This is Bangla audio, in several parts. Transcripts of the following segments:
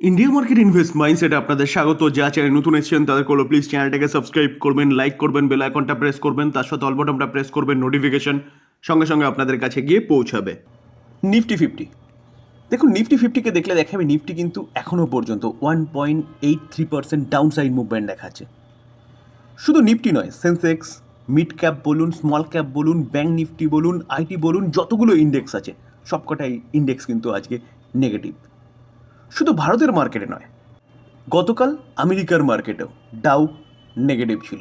ইন্ডিয়া মার্কেট ইনভেস্ট মাইন্ডসেট আপনাদের স্বাগত। যা চ্যানেল নতুন এসেছেন, তাদের করল প্লিজ চ্যানেলটাকে সাবস্ক্রাইব করবেন লাইক করবেন বেল আইকনটা প্রেস করবেন, তার সাথে অল বটনটা প্রেস করবেন নোটিফিকেশন সঙ্গে সঙ্গে আপনাদের কাছে গিয়ে পৌঁছাবে। নিফটি ফিফটি দেখুন নিফটি ফিফটিকে দেখলে দেখাবে নিফটি কিন্তু এখনও পর্যন্ত one point eight three percent down side movement দেখাচ্ছে। শুধু নিফটি নয় সেন্সেক্স মিড ক্যাপ বলুন স্মল ক্যাপ বলুন ব্যাঙ্ক নিফটি বলুন আইটি বলুন, যতগুলো ইন্ডেক্স আছে, সবকটাই ইন্ডেক্স কিন্তু আজকে নেগেটিভ শুধু ভারতের মার্কেটে নয়, গতকাল আমেরিকার মার্কেটেও ডাউ নেগেটিভ ছিল।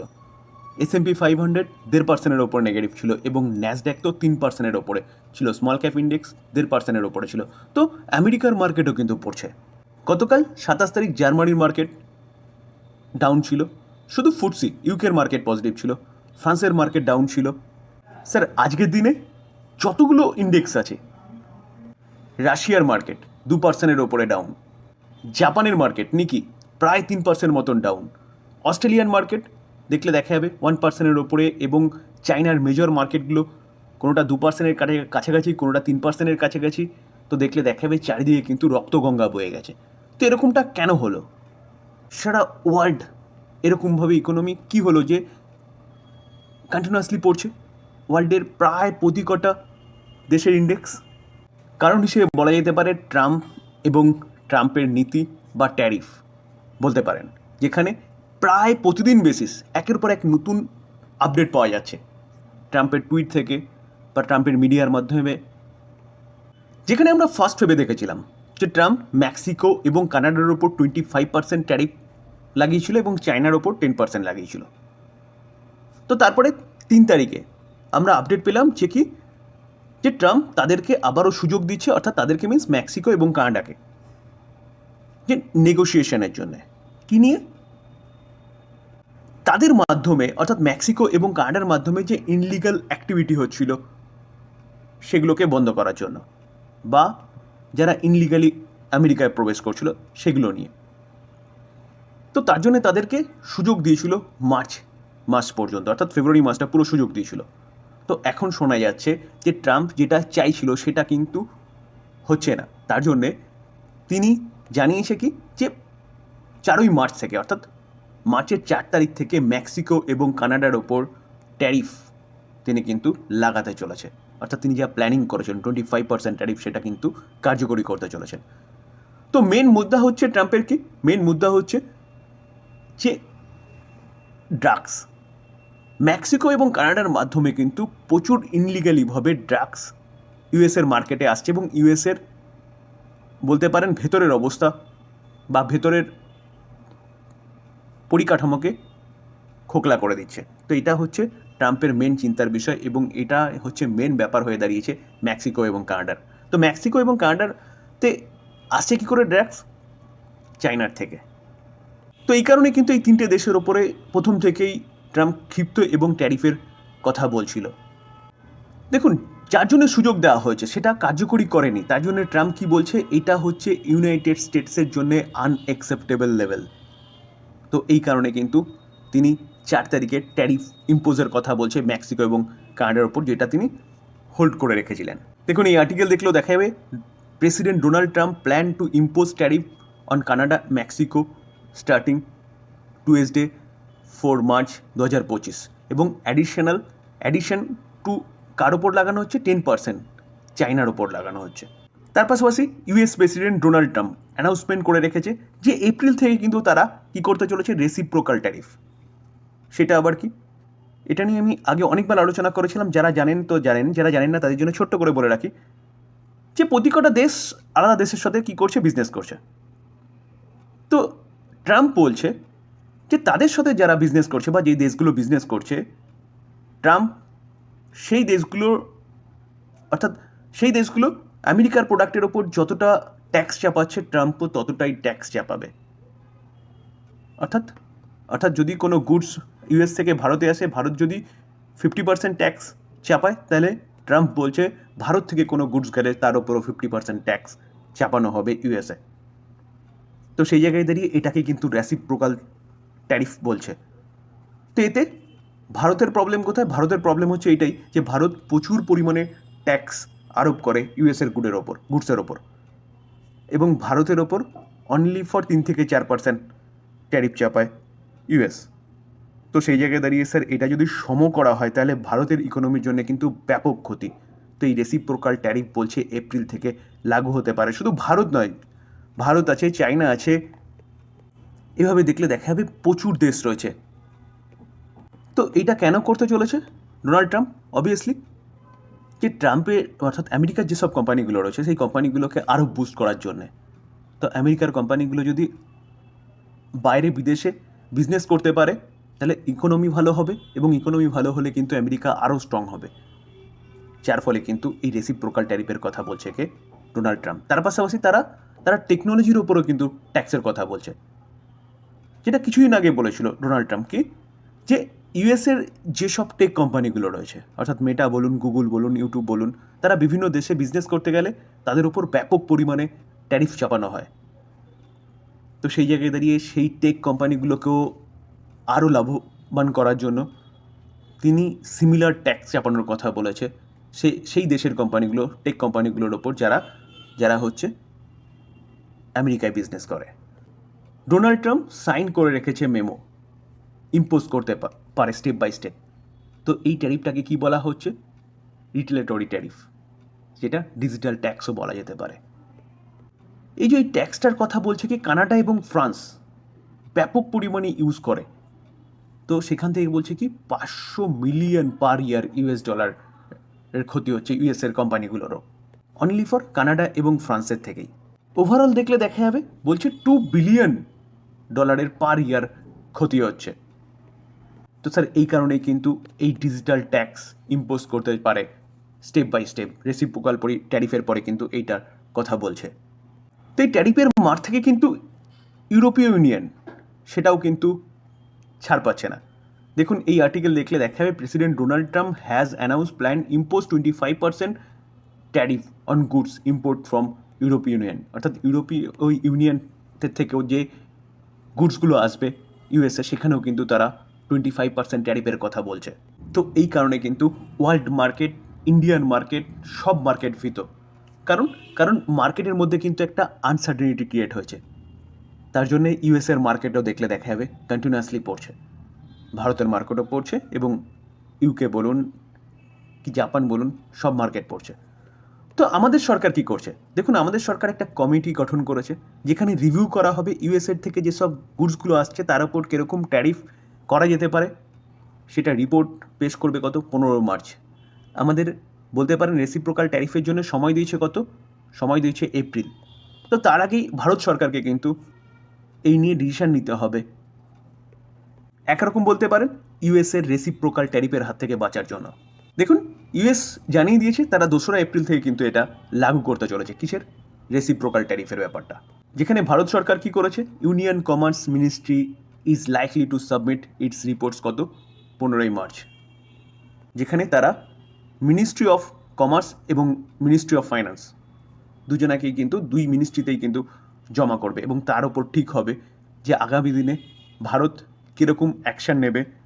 S and P five hundred দেড় পার্সেন্টের ওপর নেগেটিভ ছিল এবং ন্যাসড্যাক তো তিন পার্সেন্টের ওপরে ছিল। স্মল ক্যাপ ইন্ডেক্স দেড় পার্সেন্টের ওপরে ছিল। তো আমেরিকার মার্কেটও কিন্তু পড়ছে। গতকাল সাতাশ তারিখ জার্মানির মার্কেট ডাউন ছিল। শুধু ফুটসি ইউকের মার্কেট পজিটিভ ছিল। ফ্রান্সের মার্কেট ডাউন ছিল। স্যার, আজকের দিনে যতগুলো ইন্ডেক্স আছে, রাশিয়ার মার্কেট দু পার্সেন্টের ওপরে ডাউন জাপানের মার্কেট নিকি প্রায় তিন পার্সেন্ট মতন ডাউন অস্ট্রেলিয়ান মার্কেট দেখলে দেখা যাবে ওয়ান পার্সেন্টের ওপরে এবং চায়নার মেজর মার্কেটগুলো কোনোটা দু পার্সেন্টের কাছাকাছি, কোনোটা তিন পার্সেন্টের কাছাকাছি। তো দেখলে দেখা যাবে চারিদিকে কিন্তু রক্তগঙ্গা বয়ে গেছে। তো এরকমটা কেন হলো? সারা ওয়ার্ল্ড এরকমভাবে ইকোনমি কী হলো যে কন্টিনিউয়াসলি পড়ছে? ওয়ার্ল্ডের প্রায় প্রতি কটা দেশের ইন্ডেক্স কারণ হিসেবে বলা যেতে পারে ট্রাম্প এবং ট্রাম্পের নীতি বা ট্যারিফ বলতে পারেন, যেখানে প্রায় প্রতিদিন বেসিস একের পর এক নতুন আপডেট পাওয়া যাচ্ছে। ট্রাম্পের টুইট থেকে বা ট্রাম্পের মিডিয়ার মাধ্যমে। যেখানে আমরা ফার্স্ট ভেবে দেখেছিলাম যে ট্রাম্প মেক্সিকো এবং কানাডার ওপর টোয়েন্টি ফাইভ পার্সেন্ট ট্যারিফ লাগিয়েছিল এবং চায়নার ওপর টেন পার্সেন্ট লাগিয়েছিল। তো তারপরে তিন তারিখে আমরা আপডেট পেলাম যে কি যে ট্রাম্প তাদেরকে আবারও সুযোগ দিচ্ছে, অর্থাৎ তাদেরকে মিন্স মেক্সিকো এবং কানাডাকে, যে নেগোসিয়েশনের জন্য। কি নিয়ে? তাদের মাধ্যমে, অর্থাৎ মেক্সিকো এবং কানাডার মাধ্যমে যে ইনলিগাল অ্যাক্টিভিটি হচ্ছিল, সেগুলোকে বন্ধ করার জন্য, বা যারা ইনলিগালি আমেরিকায় প্রবেশ করছিল, সেগুলো নিয়ে। তো তার জন্য তাদেরকে সুযোগ দিয়েছিল মার্চ মাস পর্যন্ত, অর্থাৎ ফেব্রুয়ারি মাসটা পুরো সুযোগ দিয়েছিল। তো এখন শোনা যাচ্ছে যে ট্রাম্প যেটা চাইছিল সেটা কিন্তু হচ্ছে না। তার জন্যে তিনি জানিয়েছে কি যে চারই মার্চ থেকে, অর্থাৎ মার্চের চার তারিখ থেকে মেক্সিকো এবং কানাডার ওপর ট্যারিফ তিনি কিন্তু লাগাতে চলেছে অর্থাৎ তিনি যা প্ল্যানিং করেছেন টোয়েন্টি ফাইভ পার্সেন্ট ট্যারিফ সেটা কিন্তু কার্যকরী করতে চলেছেন। তো মেন মুদ্রা হচ্ছে ট্রাম্পের কি? মেন মুদ্রা হচ্ছে যে ড্রাগস। মেক্সিকো এবং কানাডার মাধ্যমে কিন্তু প্রচুর ইনলিগালিভাবে ড্রাগস ইউএসের মার্কেটে আসছে এবং ইউএসের বলতে পারেন ভেতরের অবস্থা বা ভেতরের পরিকাঠামোকে খোকলা করে দিচ্ছে। তো এটা হচ্ছে ট্রাম্পের মেন চিন্তার বিষয় এবং এটা হচ্ছে মেন ব্যাপার হয়ে দাঁড়িয়েছে মেক্সিকো এবং কানাডার। তো মেক্সিকো এবং কানাডারতে আসছে কী করে ড্রাগস চায়নার থেকে। তো এই কারণে কিন্তু এই তিনটে দেশের ওপরে প্রথম থেকেই ট্রাম্প ক্ষিপ্ত এবং ট্যারিফের কথা বলছিল। দেখুন যার জন্য সুযোগ দেওয়া হয়েছে, সেটা কার্যকরী করেনি। তার জন্য ট্রাম্প কি বলছে, এটা হচ্ছে ইউনাইটেড স্টেটসের জন্য আনএক্সেপ্টেবল লেভেল তো এই কারণে কিন্তু তিনি চার তারিখে ট্যারিফ ইম্পোজের কথা বলছে মেক্সিকো এবং কানাডার ওপর, যেটা তিনি হোল্ড করে রেখেছিলেন। দেখুন, এই আর্টিকেল দেখলেও দেখা যাবে president Donald Trump plan to impose tariff on Canada Mexico starting Tuesday four March দু হাজার পঁচিশ। এবং অ্যাডিশনাল অ্যাডিশন টু কার ওপর লাগানো হচ্ছে? টেন পার্সেন্ট চাইনার ওপর লাগানো হচ্ছে। তার পাশাপাশি US president Donald Trump announcement করে রেখেছে যে এপ্রিল থেকে কিন্তু তারা কী করতে চলেছে? রেসিপ্রোকাল ট্যারিফ সেটা আবার কি? এটা নিয়ে আমি আগে অনেকবার আলোচনা করেছিলাম। যারা জানেন তো জানেন, যারা জানেন না তাদের জন্য ছোট্ট করে বলে রাখি যে প্রতি কটা দেশ আলাদা দেশের সাথে কী করছে? বিজনেস করছে। তো ট্রাম্প বলছে যে তাদের সাথে যারা বিজনেস করছে বা যেই দেশগুলো বিজনেস করছে, ট্রাম্প সেই দেশগুলোর, অর্থাৎ সেই দেশগুলো আমেরিকার প্রোডাক্টের ওপর যতটা ট্যাক্স চাপাচ্ছে, ট্রাম্পও ততটাই ট্যাক্স চাপাবে। অর্থাৎ অর্থাৎ যদি কোনো গুডস ইউএস থেকে ভারতে আসে, ভারত যদি ফিফটি পার্সেন্ট ট্যাক্স চাপায়, তাহলে ট্রাম্প বলছে ভারত থেকে কোনো গুডস গেলে তার ওপরও ফিফটি পার্সেন্ট ট্যাক্স চাপানো হবে ইউএসএ তো সেই জায়গায় দাঁড়িয়ে এটাকে কিন্তু র্যাসিপ্রোকাল ট্যারিফ বলছে। তো এতে ভারতের প্রবলেম কোথায়? ভারতের প্রবলেম হচ্ছে এটাই যে ভারত প্রচুর পরিমাণে ট্যাক্স আরোপ করে ইউএসের গুডের ওপর গুডসের ওপর। এবং ভারতের ওপর অনলি ফর তিন থেকে চার পার্সেন্ট ট্যারিফ চাপায় ইউএস তো সেই জায়গায় দাঁড়িয়ে স্যার এটা যদি সম করা হয়, তাহলে ভারতের ইকোনমির জন্য কিন্তু ব্যাপক ক্ষতি। তো এই রেসিপ্রোকাল ট্যারিফ বলছে এপ্রিল থেকে লাগু হতে পারে। শুধু ভারত নয়, ভারত আছে চায়না আছে এভাবে দেখলে দেখা যাবে প্রচুর দেশ রয়েছে। তো এটা কেন করতে চলেছে ডোনাল্ড ট্রাম্প? অবভিয়াসলি যে ট্রাম্পের অর্থাৎ আমেরিকার যেসব কোম্পানিগুলো রয়েছে, সেই কোম্পানিগুলোকে আরও বুস্ট করার জন্যে। তো আমেরিকার কোম্পানিগুলো যদি বাইরে বিদেশে বিজনেস করতে পারে, তাহলে ইকোনমি ভালো হবে এবং ইকোনমি ভালো হলে কিন্তু আমেরিকা আরও স্ট্রং হবে। যার ফলে কিন্তু এই রেসিপ্রোকাল ট্যারিফের কথা বলছে কে? Donald Trump. তার পাশাপাশি তারা তারা টেকনোলজির ওপরও কিন্তু ট্যাক্সের কথা বলছে। যেটা কিছুদিন আগে বলেছিল ডোনাল্ড ট্রাম্পকে যে ইউএসের যেসব টেক কোম্পানিগুলো রয়েছে, অর্থাৎ মেটা বলুন গুগল বলুন ইউটিউব বলুন, তারা বিভিন্ন দেশে বিজনেস করতে গেলে তাদের উপর ব্যাপক পরিমাণে ট্যারিফ চাপানো হয়। তো সেই জায়গায় দাঁড়িয়ে সেই টেক কোম্পানিগুলোকেও আরও লাভবান করার জন্য তিনি সিমিলার ট্যাক্স চাপানোর কথা বলেছে। সেই সেই দেশের কোম্পানিগুলো টেক কোম্পানিগুলোর ওপর যারা যারা হচ্ছে আমেরিকায় বিজনেস করে। ডোনাল্ড ট্রাম্প সাইন করে রেখেছে মেমো ইম্পোজ করতে পারে স্টেপ বাই স্টেপ তো এই ট্যারিফটাকে কি বলা হচ্ছে? রিটেলেটরি ট্যারিফ যেটা ডিজিটাল ট্যাক্সও বলা যেতে পারে। এই যে এই ট্যাক্সটার কথা বলছে কি কানাডা এবং ফ্রান্স, ব্যাপক পরিমাণে ইউজ করে। তো সেখান থেকে বলছে কি পাঁচশো million per year US dollar এর ক্ষতি হচ্ছে ইউএসের কোম্পানিগুলোরও অনলি ফর কানাডা এবং ফ্রান্সের থেকেই। ওভারঅল দেখলে দেখা যাবে, বলছে টু বিলিয়ন ডলারের পার ইয়ার ক্ষতি হচ্ছে। তো স্যার, এই কারণেই কিন্তু এই ডিজিটাল ট্যাক্স ইম্পোজ করতে পারে। স্টেপ বাই স্টেপ রেসিপ্রোকাল পরি ট্যারিফের পরে কিন্তু এইটার কথা বলছে। তো এই ট্যারিফের মার থেকে কিন্তু ইউরোপীয় ইউনিয়ন সেটাও কিন্তু ছাড় পাচ্ছে না। দেখুন, এই আর্টিকেল দেখলে দেখা যাবে president Donald Trump has announce plan impose twenty five percent tariff on goods import from ইউরোপীয় ইউনিয়ন অর্থাৎ ইউরোপীয় ওই ইউনিয়নের থেকেও যে গুডসগুলো আসবে ইউএসএ, সেখানেও কিন্তু তারা টোয়েন্টি ফাইভ পার্সেন্ট ট্যারিফের কথা বলছে। তো এই কারণে কিন্তু ওয়ার্ল্ড মার্কেট ইন্ডিয়ান মার্কেট সব মার্কেট ভীত। কারণ কারণ মার্কেটের মধ্যে কিন্তু একটা আনসার্টেনিটি ক্রিয়েট হয়েছে। তার জন্যে ইউএসের মার্কেটও দেখলে দেখা যাবে কন্টিনিউয়াসলি পড়ছে। ভারতের মার্কেটও পড়ছে এবং ইউকে বলুন, কি জাপান বলুন, সব মার্কেট পড়ছে। তো আমাদের সরকার কি করছে? দেখুন, আমাদের সরকার একটা কমিটি গঠন করেছে, যেখানে রিভিউ করা হবে ইউএসএর থেকে যেসব গুডসগুলো আসছে, তার উপর কীরকম ট্যারিফ করা যেতে পারে, সেটা রিপোর্ট পেশ করবে কত? পনেরো মার্চ। আমাদের বলতে পারেন রেসিপ্রোকাল ট্যারিফের জন্য সময় দিয়েছে কত? সময় দিয়েছে এপ্রিল। তো তার আগেই ভারত সরকারকে কিন্তু এই নিয়ে ডিসিশন নিতে হবে। একরকম বলতে পারেন ইউএসের রেসিপ্রোকাল ট্যারিফের হাত থেকে বাঁচার জন্য। দেখুন ইউএস জানিয়ে দিয়েছে তারা দোসরা এপ্রিল থেকে কিন্তু এটা লাগু করতে চলেছে। কিসের? রেসিপ্রোকাল ট্যারিফের ব্যাপারটা। যেখানে ভারত সরকার কি করেছে? Union commerce ministry is likely to submit its reports কত? পনেরোই মার্চ। যেখানে তারা মিনিস্ট্রি অফ কমার্স এবং মিনিস্ট্রি অফ ফাইন্যান্স দুজনাকেই কিন্তু, দুই মিনিস্ট্রিতেই কিন্তু জমা করবে এবং তার ওপর ঠিক হবে যে আগামী দিনে ভারত কীরকম অ্যাকশান নেবে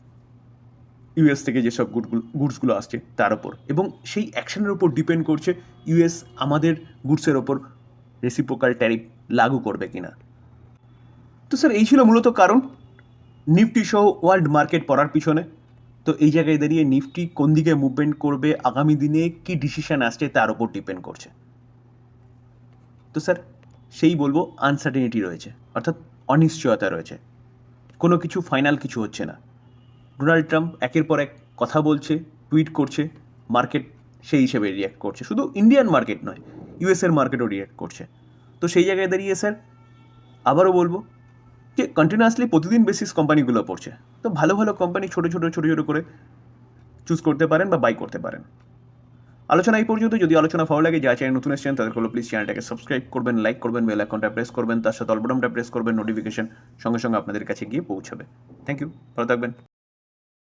ইউএস থেকে যেসব গুডগুলো গুডসগুলো আসছে তার ওপর এবং সেই অ্যাকশনের ওপর ডিপেন্ড করছে ইউএস আমাদের গুডসের ওপর রেসিপ্রোকাল ট্যারিফ লাগু করবে কিনা। তো স্যার এই ছিল মূলত কারণ নিফটি সহ ওয়ার্ল্ড মার্কেট পড়ার পিছনে। তো এই জায়গায় দাঁড়িয়ে নিফটি কোন দিকে মুভমেন্ট করবে, আগামী দিনে কি ডিসিশন আসছে তার ওপর ডিপেন্ড করছে। তো স্যার সেই বলব আনসার্টেনিটি রয়েছে, অর্থাৎ অনিশ্চয়তা রয়েছে। কোনো কিছু ফাইনাল কিছু হচ্ছে না। ডোনাল্ড ট্রাম্প একের পর এক কথা বলছে, টুইট করছে, মার্কেট সেই হিসেবে রিয়্যাক্ট করছে। শুধু ইন্ডিয়ান মার্কেট নয় ইউএসের মার্কেটও রিয়্যাক্ট করছে। তো সেই জায়গায় দাঁড়িয়ে স্যার আবারও বলব যে কন্টিনিউয়াসলি প্রতিদিন বেসিস কোম্পানিগুলো পড়ছে। তো ভালো ভালো কোম্পানি ছোটো ছোটো ছোটো ছোটো করে চুজ করতে পারেন বা বাই করতে পারেন। আলোচনা এই পর্যন্ত। যদি আলোচনা ভালো লাগে যা চ্যানেল নতুন এসেছেন তাদের হলো প্লিজ চ্যানেলটাকে সাবস্ক্রাইব করবেন লাইক করবেন বেল আইকনটা প্রেস করবেন, তার সাথে অলবটনটা প্রেস করবেন নোটিফিকেশন সঙ্গে সঙ্গে আপনাদের কাছে গিয়ে পৌঁছাবে। থ্যাংক ইউ ভালো থাকবেন।